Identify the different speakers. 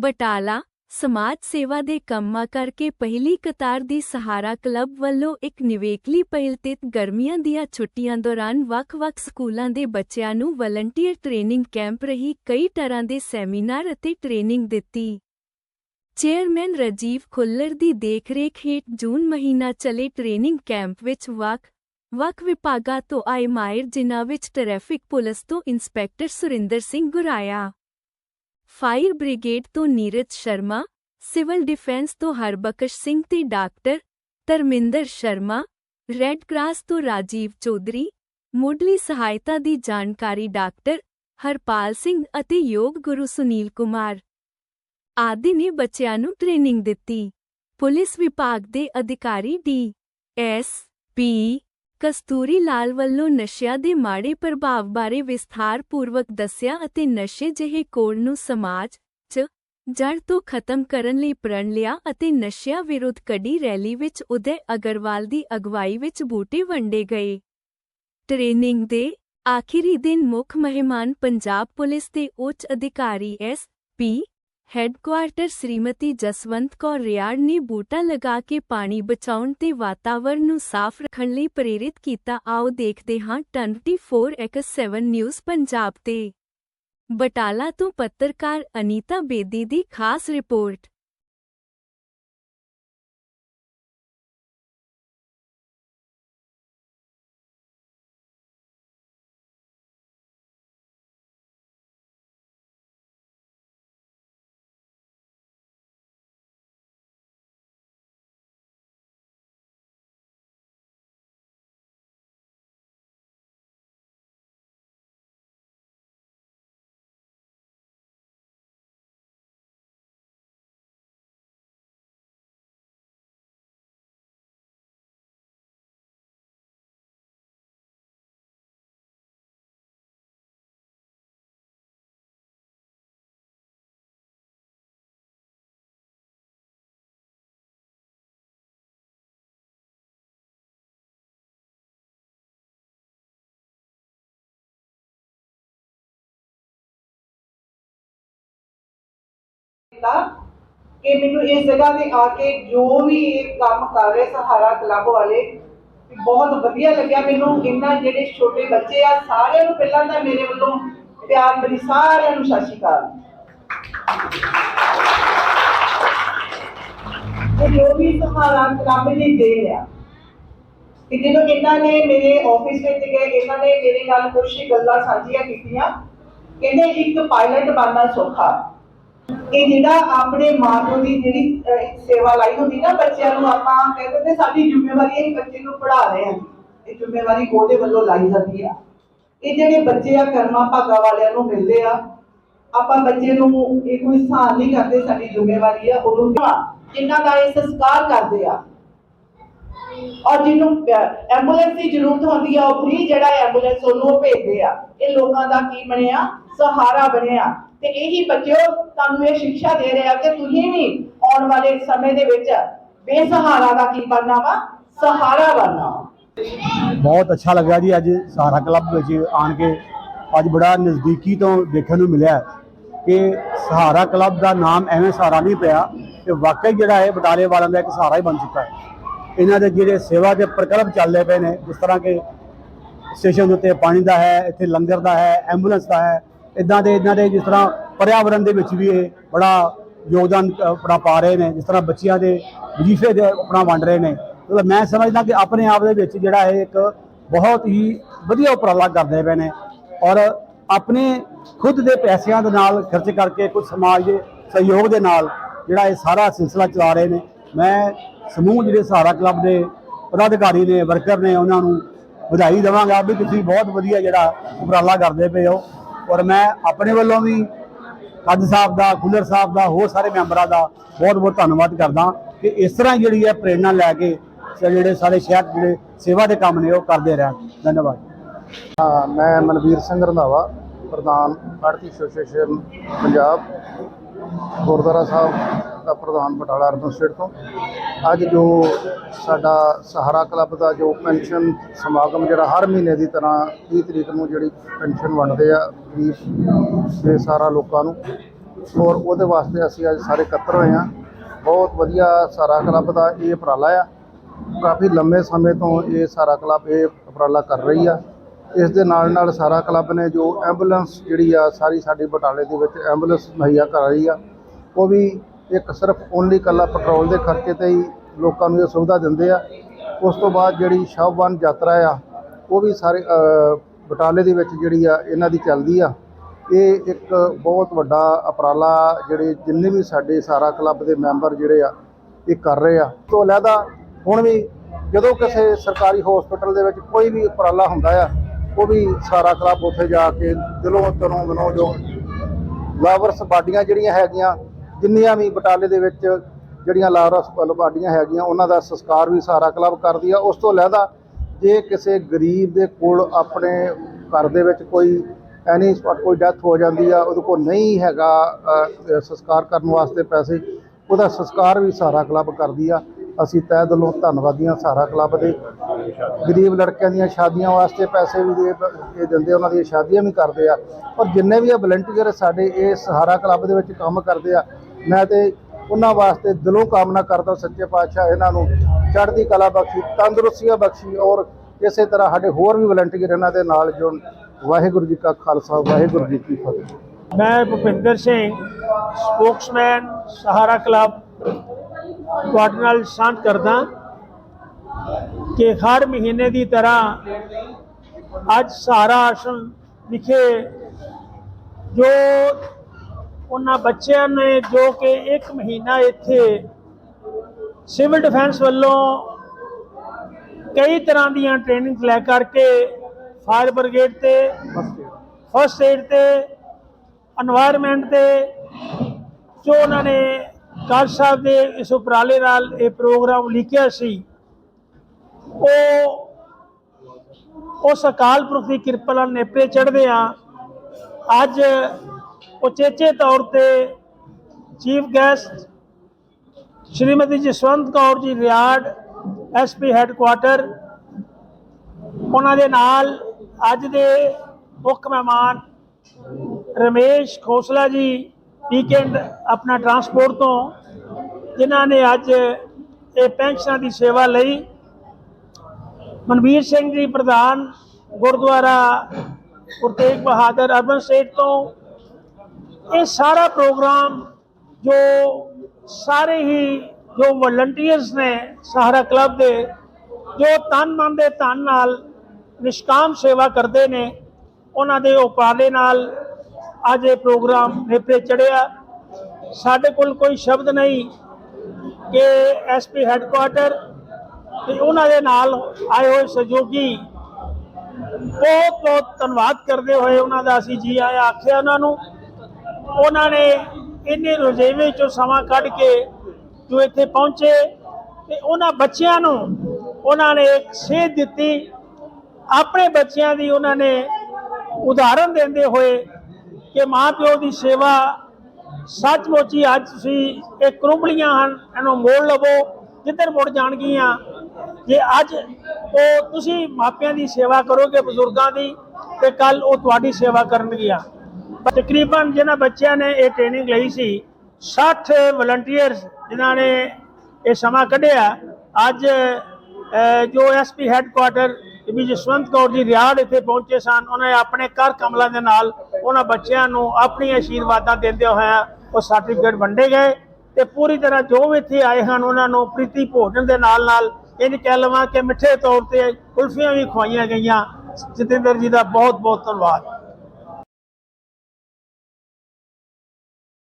Speaker 1: ਬਟਾਲਾ ਸਮਾਜ ਸੇਵਾ ਦੇ ਕੰਮਾਂ ਕਰਕੇ ਪਹਿਲੀ ਕਤਾਰ ਦੀ ਸਹਾਰਾ ਕਲੱਬ ਵੱਲੋਂ ਇੱਕ ਨਿਵੇਕਲੀ ਪਹਿਲ ਤੇ ਗਰਮੀਆਂ ਦੀਆਂ ਛੁੱਟੀਆਂ ਦੌਰਾਨ ਵੱਖ-ਵੱਖ ਸਕੂਲਾਂ ਦੇ ਬੱਚਿਆਂ ਨੂੰ ਵਲੰਟੀਅਰ ਟ੍ਰੇਨਿੰਗ ਕੈਂਪ ਰਹੀ ਕਈ ਤਰ੍ਹਾਂ ਦੇ ਸੈਮੀਨਾਰ ਅਤੇ ਟ੍ਰੇਨਿੰਗ ਦਿੱਤੀ। ਚੇਅਰਮੈਨ ਰਾਜੀਵ ਖੁੱਲਰ ਦੀ ਦੇਖਰੇਖ ਹੇਠ ਜੂਨ ਮਹੀਨਾ ਚਲੇ ਟ੍ਰੇਨਿੰਗ ਕੈਂਪ ਵਿੱਚ ਵੱਖ ਵੱਖ ਵਿਭਾਗਾਂ ਤੋਂ ਆਏ ਮਾਇਰ ਜਿਨ੍ਹਾਂ ਵਿੱਚ ਟ੍ਰੈਫਿਕ ਪੁਲਿਸ ਤੋਂ inspector Surinder Singh Guraya. Fire brigade ਤੋਂ ਨੀਰਜ ਸ਼ਰਮਾ, ਸਿਵਲ ਡਿਫੈਂਸ ਤੋਂ ਹਰਬਖਸ਼ ਸਿੰਘ ਤੇ doctor Dharminder Sharma, red cross ਤੋਂ ਰਾਜੀਵ ਚੌਧਰੀ, ਮੁੱਢਲੀ ਸਹਾਇਤਾ ਦੀ ਜਾਣਕਾਰੀ ਡਾਕਟਰ ਹਰਪਾਲ ਸਿੰਘ ਅਤੇ ਯੋਗ ਗੁਰੂ ਸੁਨੀਲ ਕੁਮਾਰ ਆਦਿ ਨੇ ਬੱਚਿਆਂ ਨੂੰ ਟ੍ਰੇਨਿੰਗ ਦਿੱਤੀ। ਪੁਲਿਸ ਵਿਭਾਗ ਦੇ ਅਧਿਕਾਰੀ ਡੀ ਐਸ ਪੀ ਕਸਤੂਰੀ ਲਾਲ ਵੱਲੋਂ ਨਸ਼ਿਆਂ ਦੇ ਮਾੜੇ ਪ੍ਰਭਾਵ ਬਾਰੇ ਵਿਸਥਾਰਪੂਰਵਕ ਦੱਸਿਆ ਅਤੇ ਨਸ਼ੇ ਜਿਹੇ ਕੋੜ ਨੂੰ ਸਮਾਜ 'ਚ ਜੜ ਤੋਂ ਖਤਮ ਕਰਨ ਲਈ ਪ੍ਰਣ ਲਿਆ ਅਤੇ ਨਸ਼ਿਆਂ ਵਿਰੁੱਧ ਕੱਢੀ ਰੈਲੀ ਵਿੱਚ ਉਦੈ ਅਗਰਵਾਲ ਦੀ ਅਗਵਾਈ ਵਿੱਚ ਬੂਟੇ ਵੰਡੇ ਗਏ। ਟ੍ਰੇਨਿੰਗ ਦੇ ਆਖਰੀ ਦਿਨ ਮੁੱਖ ਮਹਿਮਾਨ ਪੰਜਾਬ ਪੁਲਿਸ ਦੇ ਉੱਚ ਅਧਿਕਾਰੀ S P headquarter Shrimati Jaswant Kaur Riar ਨੇ ਬੂਟਾ ਲਗਾ ਕੇ ਪਾਣੀ ਬਚਾਉਣ ਤੇ ਵਾਤਾਵਰਣ ਨੂੰ ਸਾਫ਼ ਰੱਖਣ ਲਈ ਪ੍ਰੇਰਿਤ ਕੀਤਾ। ਆਓ ਦੇਖਦੇ ਹਾਂ 24x7 ਨਿਊਜ਼ ਪੰਜਾਬ ਤੇ। ਬਟਾਲਾ ਤੋਂ ਪੱਤਰਕਾਰ ਅਨੀਤਾ ਬੇਦੀ ਦੀ ਖਾਸ ਰਿਪੋਰਟ।
Speaker 2: ਕੀਤਾ ਕਿ ਮੈਨੂੰ ਇਸ ਜਗ੍ਹਾ ਤੇ ਆ ਕੇ ਜੋ ਵੀ ਇਹ ਕੰਮ ਕਰ ਰਹੇ ਸਹਾਰਾ ਕਲੱਬ ਵਾਲੇ ਬਹੁਤ ਵਧੀਆ ਲੱਗਿਆ ਮੈਨੂੰ। ਇਹਨਾਂ ਜਿਹੜੇ ਛੋਟੇ ਬੱਚੇ ਆ, ਸਾਰਿਆਂ ਨੂੰ ਪਹਿਲਾਂ ਤਾਂ ਮੇਰੇ ਵੱਲੋਂ ਪਿਆਰ ਭਰੀ ਸਾਰਿਆਂ ਨੂੰ ਸਤਿ ਸ਼੍ਰੀ ਅਕਾਲ। ਜੋ ਵੀ ਸਹਾਰਾ ਕਲੱਬ ਦੀ ਦੇਣ ਆ ਕਿ ਜਦੋਂ ਇਹਨਾਂ ਨੇ ਮੇਰੇ ਆਫਿਸ ਵਿੱਚ ਗਏ, ਇਹਨਾਂ ਨੇ ਮੇਰੇ ਨਾਲ ਕੁਝ ਗੱਲਾਂ ਸਾਂਝੀਆਂ ਕੀਤੀਆਂ, ਕਹਿੰਦੇ ਇੱਕ ਪਾਇਲਟ ਬਣਨਾ ਸੌਖਾ। ਇਹ ਜਿਹੜਾ ਆਪਣੇ ਮਾਂ ਦੀ ਜਿਹੜੀ ਸੇਵਾ ਲਾਈ ਹੁੰਦੀ ਨਾ ਬੱਚਿਆਂ ਨੂੰ, ਆਪਾਂ ਕਹਿੰਦੇ ਤੇ ਸਾਡੀ ਜ਼ਿੰਮੇਵਾਰੀ ਹੈ ਬੱਚੇ ਨੂੰ ਪੜ੍ਹਾ ਰਹੇ ਹਾਂ। ਇਹ ਜ਼ਿੰਮੇਵਾਰੀ ਉਹਦੇ ਵੱਲੋਂ ਲਾਈ ਜਾਂਦੀ ਆ। ਇਹ ਜਿਹੜੇ ਬੱਚੇ ਆ ਕਰਮਾ ਭਾਗਾ ਵਾਲਿਆਂ ਨੂੰ ਮਿਲਦੇ ਆ, ਆਪਾਂ ਬੱਚੇ ਨੂੰ ਇਹ ਕੋਈ ਸਹਾਨ ਨਹੀਂ ਕਰਦੇ, ਸਾਡੀ ਜ਼ਿੰਮੇਵਾਰੀ ਆ ਉਹਨੂੰ ਜਿਨ੍ਹਾਂ ਦਾ ਇਹ ਸੰਸਕਾਰ ਕਰਦੇ ਆ। ਔਰ ਜਿਹਨੂੰ ਐਂਬੂਲੈਂਸ ਦੀ ਜ਼ਰੂਰਤ ਹੁੰਦੀ ਆ, ਉਹ ਫ੍ਰੀ ਜਿਹੜਾ ਐਂਬੂਲੈਂਸ ਉਹਨੂੰ ਭੇਜਦੇ ਆ। ਇਹ ਲੋਕਾਂ ਦਾ ਕੀ ਬਣਿਆ? ਸਹਾਰਾ ਬਣਿਆ। ਤੇ ਇਹੀ ਬੱਚਿਓ, ਤੁਹਾਨੂੰ ਇਹ ਸਿੱਖਿਆ ਦੇ ਰਿਹਾ ਕਿ ਤੁਸੀਂ ਵੀ ਆਉਣ ਵਾਲੇ ਸਮੇਂ ਦੇ ਵਿੱਚ ਬੇਸਹਾਰਾ ਦਾ ਕੀ ਬਣਨਾ ਵਾ? ਸਹਾਰਾ ਬਣਨਾ
Speaker 3: ਬਹੁਤ ਅੱਛਾ ਲੱਗਾ ਜੀ ਅੱਜ ਸਹਾਰਾ ਕਲੱਬ ਵਿੱਚ ਆਣ ਕੇ ਅੱਜ ਬੜਾ ਨਜ਼ਦੀਕੀ ਤੋਂ ਦੇਖਣ ਨੂੰ ਮਿਲਿਆ ਕਿ ਸਹਾਰਾ ਕਲੱਬ ਦਾ ਨਾਮ ਐਵੇਂ ਸਹਾਰਾ ਨਹੀਂ ਪਿਆ ਕਿ ਵਾਕਈ ਜਿਹੜਾ ਹੈ ਬਟਾਲੇ ਵਾਲਿਆਂ ਦਾ ਇੱਕ ਸਹਾਰਾ ਹੀ ਬਣ ਚੁੱਕਾ ਹੈ। ਇਹਨਾਂ ਦੇ ਜਿਹੜੇ ਸੇਵਾ ਦੇ ਪ੍ਰਕਲਪ ਚੱਲਦੇ ਪਏ ਨੇ, ਜਿਸ ਤਰ੍ਹਾਂ ਕਿ ਸਟੇਸ਼ਨ ਉੱਤੇ ਪਾਣੀ ਦਾ ਹੈ, ਇੱਥੇ ਲੰਗਰ ਦਾ ਹੈ, ਐਂਬੂਲੈਂਸ ਦਾ ਹੈ ਇਦਾਂ ਦੇ ਇਹਨਾਂ ਦੇ ਜਿਸ ਤਰ੍ਹਾਂ ਪਰਿਆਵਰਣ ਦੇ ਵਿੱਚ ਵੀ ਇਹ ਬੜਾ ਯੋਗਦਾਨ ਆਪਣਾ ਪਾ ਰਹੇ ਨੇ, ਜਿਸ ਤਰ੍ਹਾਂ ਬੱਚਿਆਂ ਦੇ ਵਜ਼ੀਫੇ ਦੇ ਆਪਣਾ ਵੰਡ ਰਹੇ ਨੇ। ਮਤਲਬ ਮੈਂ ਸਮਝਦਾ ਕਿ ਆਪਣੇ ਆਪ ਦੇ ਵਿੱਚ ਜਿਹੜਾ ਇਹ ਇੱਕ ਬਹੁਤ ਹੀ ਵਧੀਆ ਉਪਰਾਲਾ ਕਰਦੇ ਪਏ ਨੇ ਔਰ ਆਪਣੇ ਖੁਦ ਦੇ ਪੈਸਿਆਂ ਦੇ ਨਾਲ ਖਰਚ ਕਰਕੇ ਕੁਝ ਸਮਾਜ ਦੇ ਸਹਿਯੋਗ ਦੇ ਨਾਲ ਜਿਹੜਾ ਇਹ ਸਾਰਾ ਸਿਲਸਿਲਾ ਚਲਾ ਰਹੇ ਨੇ। ਮੈਂ ਸਮੂਹ ਜਿਹੜੇ ਸਹਾਰਾ ਕਲੱਬ ਦੇ ਪਦਾਧਿਕਾਰੀ ਨੇ, ਵਰਕਰ ਨੇ, ਉਹਨਾਂ ਨੂੰ ਵਧਾਈ ਦੇਵਾਂਗਾ ਵੀ ਤੁਸੀਂ ਬਹੁਤ ਵਧੀਆ ਜਿਹੜਾ ਉਪਰਾਲਾ ਕਰਦੇ ਪਏ ਹੋ। ਔਰ ਮੈਂ ਆਪਣੇ ਵੱਲੋਂ ਵੀ ਕੱਦ ਸਾਹਿਬ ਦਾ ਖੁੱਲਰ ਸਾਹਿਬ ਦਾ, ਹੋਰ ਸਾਰੇ ਮੈਂਬਰਾਂ ਦਾ ਬਹੁਤ ਬਹੁਤ ਧੰਨਵਾਦ ਕਰਦਾ ਕਿ ਇਸ ਤਰ੍ਹਾਂ ਹੀ ਜਿਹੜੀ ਹੈ ਪ੍ਰੇਰਣਾ ਲੈ ਕੇ ਜਿਹੜੇ ਸਾਰੇ ਸ਼ਹਿਰ ਜਿਹੜੇ ਸੇਵਾ ਦੇ ਕੰਮ ਨੇ ਉਹ ਕਰਦੇ ਰਹਿਣ। ਧੰਨਵਾਦ।
Speaker 4: ਮੈਂ ਮਨਵੀਰ ਸਿੰਘ ਰੰਧਾਵਾ, ਪ੍ਰਧਾਨ ਭਾਰਤੀ ਐਸੋਸੀਏਸ਼ਨ ਪੰਜਾਬ। ਗੁਰਦੁਆਰਾ ਸਾਹਿਬ ਦਾ ਪ੍ਰਧਾਨ ਬਟਾਲਾ ਅਰਬਨ ਸਟੇਟ ਤੋਂ। ਅੱਜ ਜੋ ਸਾਡਾ ਸਹਾਰਾ ਕਲੱਬ ਦਾ ਜੋ ਪੈਨਸ਼ਨ ਸਮਾਗਮ ਜਿਹੜਾ ਹਰ ਮਹੀਨੇ ਦੀ ਤਰ੍ਹਾਂ 30 ਤਰੀਕ ਨੂੰ ਜਿਹੜੀ ਪੈਨਸ਼ਨ ਵੰਡਦੇ ਆ, ਗਰੀਬ ਦੇ ਸਾਰਾ ਲੋਕਾਂ ਨੂੰ। ਔਰ ਉਹਦੇ ਵਾਸਤੇ ਅਸੀਂ ਅੱਜ ਸਾਰੇ ਇਕੱਤਰ ਹੋਏ ਹਾਂ। ਬਹੁਤ ਵਧੀਆ ਸਾਰਾ ਕਲੱਬ ਦਾ ਇਹ ਉਪਰਾਲਾ ਆ। ਕਾਫੀ ਲੰਮੇ ਸਮੇਂ ਤੋਂ ਇਹ ਸਾਰਾ ਕਲੱਬ ਇਹ ਉਪਰਾਲਾ ਕਰ ਰਹੀ ਆ। ਇਸ ਦੇ ਨਾਲ ਨਾਲ ਸਾਰਾ ਕਲੱਬ ਨੇ ਜੋ ਐਂਬੂਲੈਂਸ ਜਿਹੜੀ ਆ ਸਾਰੀ ਸਾਡੀ ਬਟਾਲੇ ਦੇ ਵਿੱਚ ਐਂਬੂਲੈਂਸ ਮੁਹੱਈਆ ਕਰ ਰਹੀ ਆ, ਉਹ ਵੀ ਇੱਕ ਸਿਰਫ ਓਨਲੀ ਕੱਲਾ ਪੈਟਰੋਲ ਦੇ ਖਰਚੇ ਤੇ ਹੀ ਲੋਕਾਂ ਨੂੰ ਇਹ ਸੁਵਿਧਾ ਦਿੰਦੇ ਆ। ਉਸ ਤੋਂ ਬਾਅਦ ਜਿਹੜੀ ਸ਼ਵਵਾਨ ਯਾਤਰਾ ਆ, ਉਹ ਵੀ ਸਾਰੇ ਬਟਾਲੇ ਦੇ ਵਿੱਚ ਜਿਹੜੀ ਆ, ਇਹਨਾਂ ਦੀ ਚੱਲਦੀ ਆ। ਇਹ ਇੱਕ ਬਹੁਤ ਵੱਡਾ ਉਪਰਾਲਾ ਜਿਹੜੇ ਜਿੰਨੇ ਵੀ ਸਾਡੇ ਸਾਰਾ ਕਲੱਬ ਦੇ ਮੈਂਬਰ ਜਿਹੜੇ ਆ, ਇਹ ਕਰ ਰਹੇ ਆ। ਤੋਂ ਅਲੱਗਾ ਹੁਣ ਵੀ ਜਦੋਂ ਕਿਸੇ ਸਰਕਾਰੀ ਹਸਪੀਟਲ ਦੇ ਵਿੱਚ ਕੋਈ ਵੀ ਉਪਰਾਲਾ ਹੁੰਦਾ ਆ ਉਹ ਵੀ ਸਾਰਾ ਕਲੱਬ ਉੱਥੇ ਜਾ ਕੇ ਦਿਲੋਂ ਤਨੋਂ ਮਨੋਂ ਜੋ ਲਾਵਰਸ ਬਾਡੀਆਂ ਜਿਹੜੀਆਂ ਹੈਗੀਆਂ ਜਿੰਨੀਆਂ ਵੀ ਬਟਾਲੇ ਦੇ ਵਿੱਚ ਜਿਹੜੀਆਂ ਲਾਵਰਸ ਬਾਡੀਆਂ ਹੈਗੀਆਂ ਉਹਨਾਂ ਦਾ ਸੰਸਕਾਰ ਵੀ ਸਾਰਾ ਕਲੱਬ ਕਰਦੀ ਆ। ਉਸ ਤੋਂ ਅਲੱਗਾ ਜੇ ਕਿਸੇ ਗਰੀਬ ਦੇ ਕੋਲ ਆਪਣੇ ਘਰ ਦੇ ਵਿੱਚ ਕੋਈ ਐਨੀ ਸਪॉट ਕੋਈ ਡੈਥ ਹੋ ਜਾਂਦੀ ਆ ਉਹਦੇ ਕੋਲ ਨਹੀਂ ਹੈਗਾ ਅ, ਸੰਸਕਾਰ ਕਰਨ ਵਾਸਤੇ ਪੈਸੇ ਉਹਦਾ ਸੰਸਕਾਰ ਵੀ ਸਾਰਾ ਕਲੱਬ ਕਰਦੀ ਆ। ਅਸੀਂ ਤਹਿ ਦਿਲੋਂ ਧੰਨਵਾਦੀ ਹਾਂ ਸਾਰਾ ਕਲੱਬ ਦੇ। ਗਰੀਬ ਲੜਕਿਆਂ ਦੀਆਂ ਸ਼ਾਦੀਆਂ ਵਾਸਤੇ ਪੈਸੇ ਵੀ ਦੇ ਦਿੰਦੇ ਉਹਨਾਂ ਦੀਆਂ ਸ਼ਾਦੀਆਂ ਵੀ ਕਰਦੇ ਆ। ਔਰ ਜਿੰਨੇ ਵੀ ਆ ਵਲੰਟੀਅਰ ਸਾਡੇ ਇਹ ਸਹਾਰਾ ਕਲੱਬ ਦੇ ਵਿੱਚ ਕੰਮ ਕਰਦੇ ਆ, ਮੈਂ ਤੇ ਉਹਨਾਂ ਵਾਸਤੇ ਦਿਲੋਂ ਕਾਮਨਾ ਕਰਦਾ ਸੱਚੇ ਪਾਤਸ਼ਾਹ ਇਹਨਾਂ ਨੂੰ ਚੜ੍ਹਦੀ ਕਲਾ ਬਖਸ਼ੀ, ਤੰਦਰੁਸਤੀਆਂ ਬਖਸ਼ੀ ਔਰ ਇਸੇ ਤਰ੍ਹਾਂ ਸਾਡੇ ਹੋਰ ਵੀ ਵਲੰਟੀਅਰ ਇਹਨਾਂ ਦੇ ਨਾਲ ਜੁੜਨ। ਵਾਹਿਗੁਰੂ ਜੀ ਕਾ ਖਾਲਸਾ, ਵਾਹਿਗੁਰੂ ਜੀ ਕੀ ਫਤਿਹ।
Speaker 5: ਮੈਂ ਭੁਪਿੰਦਰ ਸਿੰਘ ਸਪੋਕਸਮੈਨ ਸਹਾਰਾ ਕਲੱਬ, ਤੁਹਾਡੇ ਨਾਲ ਸਾਂਝ ਕਰਦਾ। ਕਿ ਹਰ ਮਹੀਨੇ ਦੀ ਤਰ੍ਹਾਂ ਅੱਜ ਸਾਰਾ ਆਸ਼ਰਮ ਵਿਖੇ ਜੋ ਉਹਨਾਂ ਬੱਚਿਆਂ ਨੇ ਜੋ ਕਿ ਇੱਕ ਮਹੀਨਾ ਇੱਥੇ ਸਿਵਲ ਡਿਫੈਂਸ ਵੱਲੋਂ ਕਈ ਤਰ੍ਹਾਂ ਦੀਆਂ ਟ੍ਰੇਨਿੰਗ ਲੈ ਕਰਕੇ ਫਾਇਰ ਬ੍ਰਿਗੇਡ ਤੇ, ਫਸਟ ਏਡ ਤੇ এনवायरमेंट ਤੇ ਜੋ ਉਹਨਾਂ ਨੇ ਕਾਲ ਸਾਹਿਬ ਦੇ ਇਸ ਉਪਰਾਲੇ ਨਾਲ ਇਹ ਪ੍ਰੋਗਰਾਮ ਲਿਖਿਆ ਸੀ। ਉਹ ਉਸ ਅਕਾਲ ਪੁਰਖ ਦੀ ਕਿਰਪਾ ਨਾਲ ਨੇਪਰੇ ਚੜ੍ਹਦੇ ਆ। ਅੱਜ ਉਚੇਚੇ ਤੌਰ ਤੇ chief guest Shrimati Jaswant Kaur ji Riar SP headquarter, ਉਹਨਾਂ ਦੇ ਨਾਲ ਅੱਜ ਦੇ ਮੁੱਖ ਮਹਿਮਾਨ ਰਮੇਸ਼ ਖੋਸਲਾ ਜੀ, ਵੀਕਐਂਡ ਆਪਣਾ ਟਰਾਂਸਪੋਰਟ ਤੋਂ, ਜਿਨ੍ਹਾਂ ਨੇ ਅੱਜ ਇਹ ਪੈਨਸ਼ਨਾਂ ਦੀ ਸੇਵਾ ਲਈ ਮਨਵੀਰ ਸਿੰਘ ਜੀ ਪ੍ਰਧਾਨ ਗੁਰਦੁਆਰਾ ਗੁਰਤੇਗ ਬਹਾਦਰ ਅਰਬਨ ਸਟੇਟ ਤੋਂ। ਇਹ ਸਾਰਾ ਪ੍ਰੋਗਰਾਮ ਜੋ ਸਾਰੇ ਹੀ ਜੋ ਵਲੰਟੀਅਰਸ ਨੇ ਸਹਾਰਾ ਕਲੱਬ ਦੇ, ਜੋ ਤਨ ਮਨ ਦੇ ਧਨ ਨਾਲ ਨਿਸ਼ਕਾਮ ਸੇਵਾ ਕਰਦੇ ਨੇ, ਉਹਨਾਂ ਦੇ ਉਪਰਾਲੇ ਨਾਲ ਅੱਜ ਇਹ ਪ੍ਰੋਗਰਾਮ ਨੇਪਰੇ ਚੜਿਆ ਸਾਡੇ ਕੋਲ ਕੋਈ ਸ਼ਬਦ ਨਹੀਂ ਕਿ ਐਸਪੀ ਹੈੱਡਕੁਆਟਰ ਤੇ ਉਹਨਾਂ ਦੇ ਨਾਲ ਆਏ ਹੋਏ ਸਹਿਯੋਗੀ ਬਹੁਤ ਬਹੁਤ ਧੰਨਵਾਦ ਕਰਦੇ ਹੋਏ ਉਹਨਾਂ ਦਾ ਅਸੀਂ ਜੀ ਆਇਆ ਆਖਿਆ ਉਹਨਾਂ ਨੂੰ। ਉਹਨਾਂ ਨੇ ਇੰਨੇ ਰੁਝੇਵੇਂ ਚੋਂ ਸਮਾਂ ਕੱਢ ਕੇ ਜੋ ਇੱਥੇ ਪਹੁੰਚੇ ਤੇ ਉਹਨਾਂ ਬੱਚਿਆਂ ਨੂੰ ਉਹਨਾਂ ਨੇ ਇੱਕ ਸੇਧ ਦਿੱਤੀ। ਆਪਣੇ ਬੱਚਿਆਂ ਦੀ ਉਹਨਾਂ ਨੇ ਉਦਾਹਰਨ ਦਿੰਦੇ ਹੋਏ ਕਿ ਮਾਂ ਪਿਓ ਦੀ ਸੇਵਾ ਸੱਚਮੁੱਚ ਹੀ ਅੱਜ ਤੁਸੀਂ ਇਹ ਕਰੁੰਬਲੀਆਂ ਹਨ, ਇਹਨੂੰ ਮੋੜ ਲਵੋ, ਜਿੱਧਰ ਮੁੜ ਜਾਣਗੀਆਂ ਜੇ ਅੱਜ ਉਹ ਤੁਸੀਂ ਮਾਪਿਆਂ ਦੀ ਸੇਵਾ ਕਰੋਗੇ ਬਜ਼ੁਰਗਾਂ ਦੀ ਤੇ ਕੱਲ ਉਹ ਤੁਹਾਡੀ ਸੇਵਾ ਕਰਨਗੀਆਂ। ਤਕਰੀਬਨ ਜਿਹਨਾਂ ਬੱਚਿਆਂ ਨੇ ਇਹ ਟ੍ਰੇਨਿੰਗ ਲਈ ਸੀ 60 ਵਲੰਟੀਅਰਸ ਜਿਨ੍ਹਾਂ ਨੇ ਇਹ ਸਮਾਂ ਕੱਢਿਆ ਅੱਜ ਅਹ, ਜੋ ਐਸਪੀ ਹੈੱਡਕੁਆਟਰ ਵੀ ਜਸਵੰਤ ਕੌਰ ਜੀ ਰਿਆੜ ਇੱਥੇ ਪਹੁੰਚੇ ਸਨ ਉਹਨਾਂ ਨੇ ਆਪਣੇ ਕਰ ਕਮਲਾਂ ਦੇ ਨਾਲ ਉਹਨਾਂ ਬੱਚਿਆਂ ਨੂੰ ਆਪਣੀ ਆਸ਼ੀਰਵਾਦਾਂ ਦਿੰਦੇ ਹੋਇਆ ਉਹ ਸਰਟੀਫਿਕੇਟ ਵੰਡੇ ਗਏ ਤੇ ਪੂਰੀ ਤਰ੍ਹਾਂ ਜੋ ਵੀ ਇੱਥੇ ਆਏ ਹਨ ਉਹਨਾਂ ਨੂੰ ਪ੍ਰੀਤੀ ਭੋਜਨ ਦੇ ਨਾਲ ਨਾਲ ਇਹ ਕਹਿ ਲਵਾਂ ਕਿ ਮਿੱਠੇ ਤੌਰ ਤੇ ਕੁਲਫੀਆਂ ਵੀ ਖਵਾਈਆਂ ਗਈਆਂ। ਜਤਿੰਦਰ ਜੀ ਦਾ ਬਹੁਤ ਬਹੁਤ ਧੰਨਵਾਦ।